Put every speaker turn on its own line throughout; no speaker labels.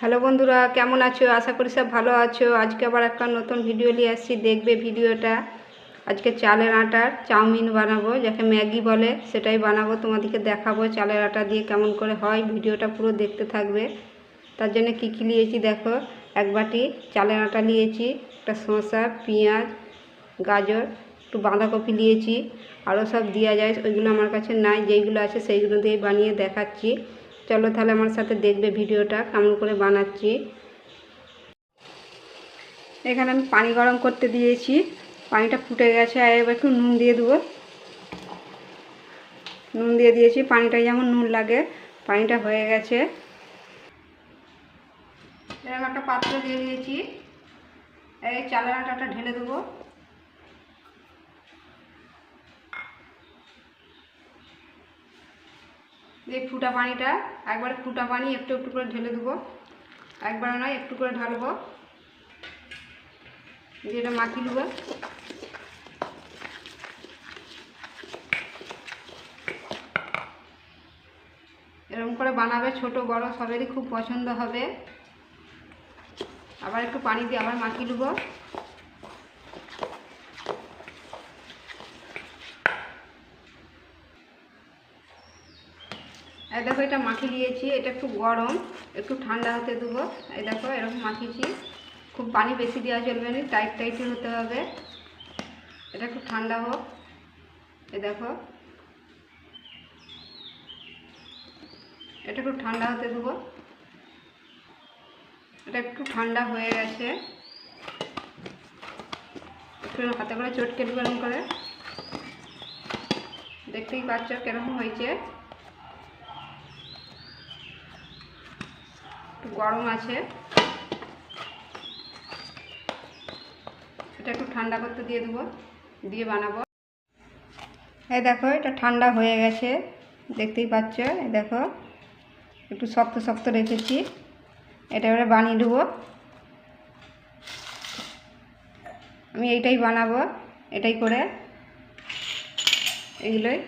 Hello বন্ধুরা, কেমন আছো? আশা করি সব ভালো আছো। আজকে আবার একটা নতুন ভিডিও নিয়ে আসছি। দেখবে ভিডিওটা আজকে চালের আটার চাউমিন বানাবো, যাকে ম্যাগি বলে, সেটাই বানাবো। তোমাদেরকে দেখাবো চালের আটা দিয়ে কেমন করে হয়। ভিডিওটা পুরো দেখতে থাকবে। তার জন্য কী কী নিয়েছি দেখো। এক বাটি চালের আটা নিয়েছি, একটা শসা, পেঁয়াজ, গাজর, একটু বাঁধাকপি নিয়েছি। আরও সব দেওয়া যায়। ওইগুলো আমার কাছে নাই। যেইগুলো আছে সেইগুলো দিয়ে বানিয়ে দেখাচ্ছি। চলো তাহলে আমার সাথে দেখবে ভিডিওটা, কেমন করে বানাচ্ছি। এখানে আমি পানি গরম করতে দিয়েছি। পানিটা ফুটে গেছে, আর এবার একটু নুন দিয়ে দেবো। নুন দিয়ে দিয়েছি পানিটা যেমন নুন লাগে, পানিটা হয়ে গেছে। এরকম একটা পাত্র দিয়ে দিয়েছি। এই চালের আটাটা ঢেলে দেবো। এই ফুটা পানিটা একবার ফুটা পানি একটু একটু করে ঢেলে দেবো। একবার নয়, একটু করে ঢালবো। দিয়ে এটা মাখিয়ে দেবো। এরকম করে বানাবে, ছোট, বড়, সবেরই খুব পছন্দ হবে। আবার একটু পানি দিয়ে আবার মাখিয়ে দেবো। এই দেখো, এটা মাখিয়ে দিয়েছি এটা একটু গরম, একটু ঠান্ডা হতে দেবো। এই দেখো, এরকম মাখিয়েছি। খুব পানি বেশি দেওয়া চলবে না, টাইট টাইটই হতে হবে। এটা একটু ঠান্ডা হোক। এই দেখো। এটা একটু ঠান্ডা হতে দেবো। এটা একটু ঠান্ডা হয়ে গেছে। হাতে করে চটকে দেবো এরকম করে। দেখতেই পাচ্ছ কীরকম হয়েছে। গরম আছে। এটা একটু ঠান্ডা করতে দিয়ে দেবো, দিয়ে বানাবো। এই দেখো, এটা ঠান্ডা হয়ে গেছে, দেখতেই পাচ্ছ? এই দেখো, একটু শক্ত শক্ত রেখেছি। এটা এবারে বানিয়ে দেবো। আমি এইটাই বানাবো, এটাই করে। এগুলোই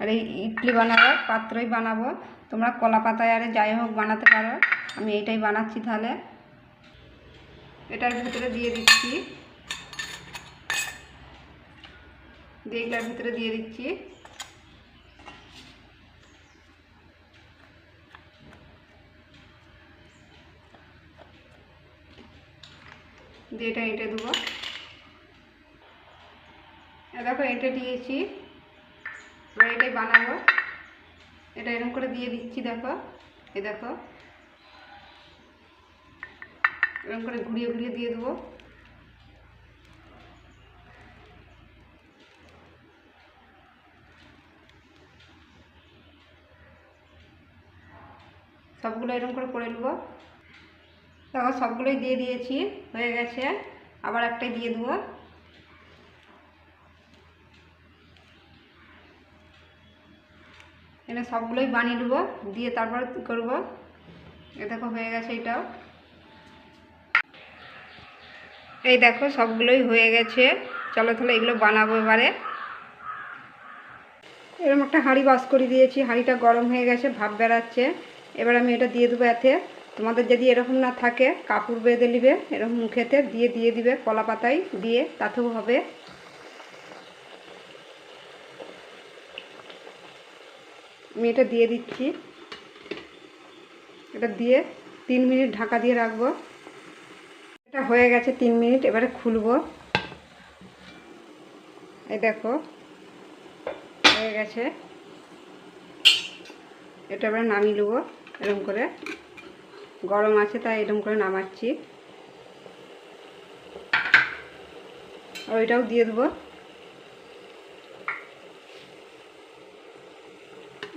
আর এই ইডলি বানাবো, পাত্রই বানাবো। তোমরা কলা পাতায় আরে যাই হোক বানাতে পারো। আমি এইটাই বানাচ্ছি তাহলে। এটার ভিতরে দিয়ে দিচ্ছি। দিয়ে এটার ভিতরে দিয়ে দিচ্ছি। দিয়ে এটা এঁটে দেবো। দেখো এঁটে দিয়েছি। এটাই বানাবো। এটা এরকম করে দিয়ে দিচ্ছি, দেখো। এই দেখো। এরকম করে ঘুরিয়ে ঘুরিয়ে দিয়ে দেবো। সবগুলো এরকম করে করে নেব। দেখো, সবগুলোই দিয়ে দিয়েছি, হয়ে গেছে। আবার একটাই দিয়ে দেবো। এনে সবগুলোই বানিয়ে নেব দিয়ে তারপর করব? এ দেখো, হয়ে গেছে এটাও। এই দেখো, সবগুলোই হয়ে গেছে। চলো তাহলে এগুলো বানাবো এবারে। এরকম একটা হাঁড়ি বাস করে দিয়েছি, হাঁড়িটা গরম হয়ে গেছে ভাপ বেড়াচ্ছে। এবার আমি এটা দিয়ে দেবো এতে। তোমাদের যদি এরকম না থাকে, কাপড় বেঁধে নিবে, এরকম মুখেতে দিয়ে দিয়ে দিবে কলা পাতায় দিয়ে তাতেও হবে। আমি এটা দিয়ে দিচ্ছি। এটা দিয়ে তিন মিনিট ঢাকা দিয়ে রাখব। এটা হয়ে গেছে তিন মিনিট, এবারে খুলবো। এই দেখো, হয়ে গেছে। এটা এবারে নামিয়ে নেব, এরকম করে। গরম আছে, তাই এরকম করে নামাচ্ছি। আর ওইটাও দিয়ে দেবো।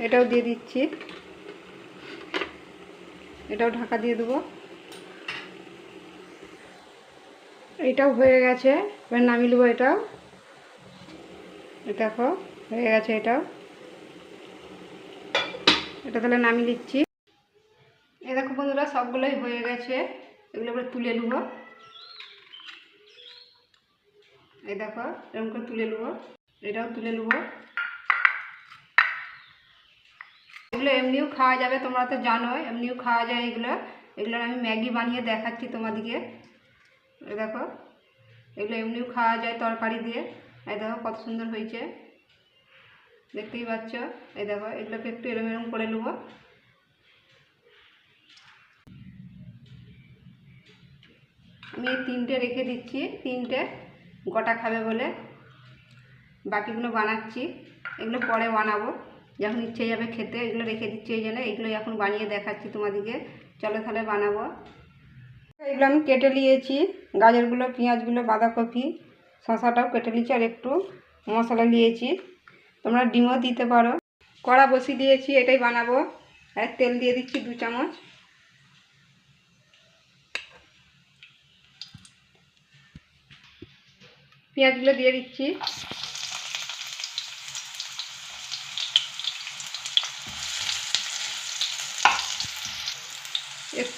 এটাও দিয়ে দিচ্ছি। এটাও ঢাকা দিয়ে দেবো। এটাও হয়ে গেছে। এবার নামিয়ে নেব এটাও। দেখো, হয়ে গেছে এটাও। এটা তাহলে নামিয়ে দিচ্ছি এই দেখো বন্ধুরা, সবগুলোই হয়ে গেছে। এগুলো এবার তুলে নেব। এই দেখো, এরকম করে তুলে নেব। এটাও তুলে নেব। এগুলো এমনিও খাওয়া যাবে, তোমরা তো জানো এমনিও খাওয়া যায় এগুলো। এগুলো আমি ম্যাগি বানিয়ে দেখাচ্ছি তোমাদেরকে। দেখো, এগুলো এমনিও খাওয়া যায় তরকারি দিয়ে। এই দেখো কত সুন্দর হয়েছে। দেখতেই পাচ্ছ? এই দেখো, এগুলোকে একটু এরম এরম করে নেব। আমি এই তিনটে রেখে দিচ্ছি, তিনটে গোটা খাবে বলে। বাকিগুলো বানাচ্ছি, এগুলো পরে বানাবো। যখন ইচ্ছে যাবে খেতে, এগুলো রেখে দিচ্ছি এই জন্য। এগুলো এখন বানিয়ে দেখাচ্ছি তোমাদেরকে চলো তাহলে বানাবো। এগুলো আমি কেটে নিয়েছি। গাজরগুলো, পেঁয়াজগুলো, বাঁধাকপি শশাটাও কেটে নিয়েছি আর একটু মশলা নিয়েছি। তোমরা ডিমও দিতে পারো। কড়া বসিয়ে দিয়েছি, এটাই বানাবো। আর তেল দিয়ে দিচ্ছি দু চামচ। পেঁয়াজগুলো দিয়ে দিচ্ছি।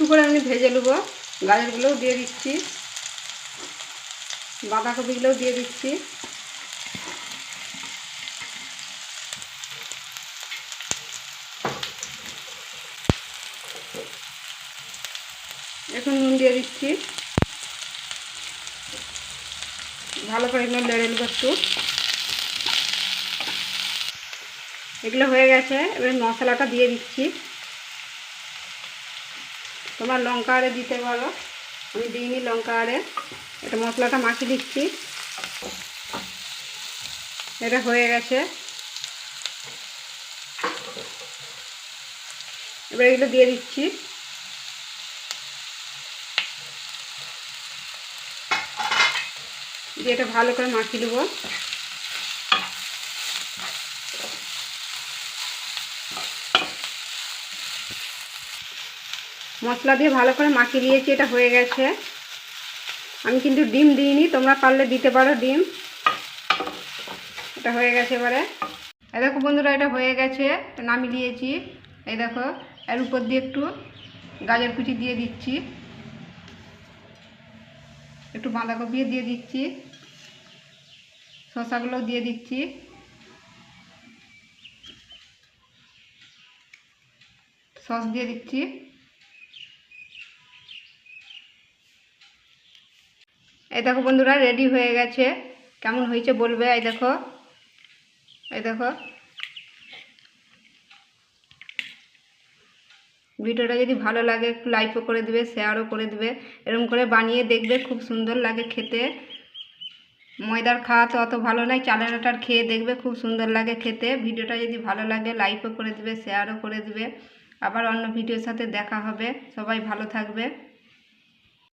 একটু করে আমি ভেজে নেব। গাজরগুলোও দিয়ে দিচ্ছি। বাঁধাকপিগুলোও দিয়ে দিচ্ছি। এখন নুন দিয়ে দিচ্ছি। ভালো করে এগুলো লেড়ে নেব একটু। এগুলো হয়ে গেছে। এবার মশলাটা দিয়ে দিচ্ছি। তোমরা লঙ্কা আরে দিতে পারো আমি দিইনি লঙ্কা আরে এটা মশলাটা মাখিয়ে দিচ্ছি। এটা হয়ে গেছে। এবার এগুলো দিয়ে দিচ্ছি। দিয়ে এটা ভালো করে মাখিয়ে দেবো। মশলা দিয়ে ভালো করে মাখিয়ে দিয়েছি এটা হয়ে গেছে। আমি কিন্তু ডিম দিইনি, তোমরা পারলে দিতে পারো ডিম। এটা হয়ে গেছে এবারে। এই দেখো বন্ধুরা, এটা হয়ে গেছে নামিয়ে দিয়েছি এই দেখো, এর উপর দিয়ে একটু গাজর কুচি দিয়ে দিচ্ছি। একটু বাঁধাকপি দিয়ে দিচ্ছি। শসাগুলো দিয়ে দিচ্ছি। সস দিয়ে দিচ্ছি। এই দেখো বন্ধুরা রেডি হয়ে গেছে। কেমন হয়েছে বলবে? এই দেখো। এই দেখো। ভিডিওটা যদি ভালো লাগে, একটু লাইকও করে দেবে শেয়ারও করে দেবে। এরকম করে বানিয়ে দেখবে, খুব সুন্দর লাগে খেতে। ময়দার খাওয়া তো অত ভালো নয়, চালের আটার খেয়ে দেখবে, খুব সুন্দর লাগে খেতে। ভিডিওটা যদি ভালো লাগে লাইকও করে দেবে শেয়ারও করে দেবে। আবার অন্য ভিডিওর সাথে দেখা হবে। সবাই ভালো থাকবে।